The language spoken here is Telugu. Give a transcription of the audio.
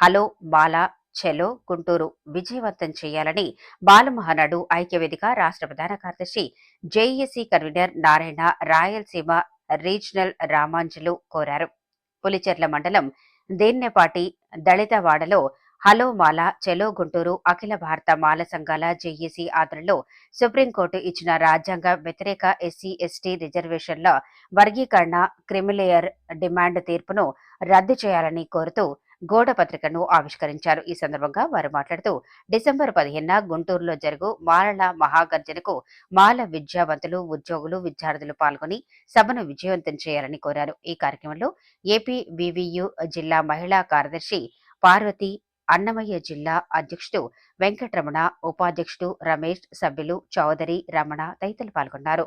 హలో బాలా చెలో గుంటూరు విజయవంతం చేయాలని బాలమహానాడు ఐక్యవేదిక రాష్ట్ర ప్రధాన కార్యదర్శి JAC convener Narayana Rayalaseema regional Ramanjalu కోరారు. పులిచెర్ల మండలం దేన్నెపాటి దళితవాడలో హలో మాల చెలో గుంటూరు అఖిల భారత మాల సంఘాల జేఏసీ ఆధ్వర్యంలో సుప్రీంకోర్టు ఇచ్చిన రాజ్యాంగ వ్యతిరేక ఎస్సీ ఎస్టీ రిజర్వేషన్ల వర్గీకరణ క్రిమిలేయర్ డిమాండ్ తీర్పును రద్దు చేయాలని కోరుతూ గోడ పత్రికను ఆవిష్కరించారు. ఈ సందర్భంగా వారు మాట్లాడుతూ డిసెంబర్ పదిహేనున గుంటూరులో జరుగు మాలల మహాగర్జనకు మాల విద్యావంతులు ఉద్యోగులు విద్యార్థులు పాల్గొని సభను విజయవంతం చేయాలని కోరారు. ఈ కార్యక్రమంలో ఏపీ వివియు జిల్లా మహిళా కార్యదర్శి పార్వతి అన్నమయ్య జిల్లా అధ్యక్షుడు వెంకటరమణ ఉపాధ్యక్షుడు రమేష్ సభ్యులు చౌదరి రమణ తదితరులు పాల్గొన్నారు.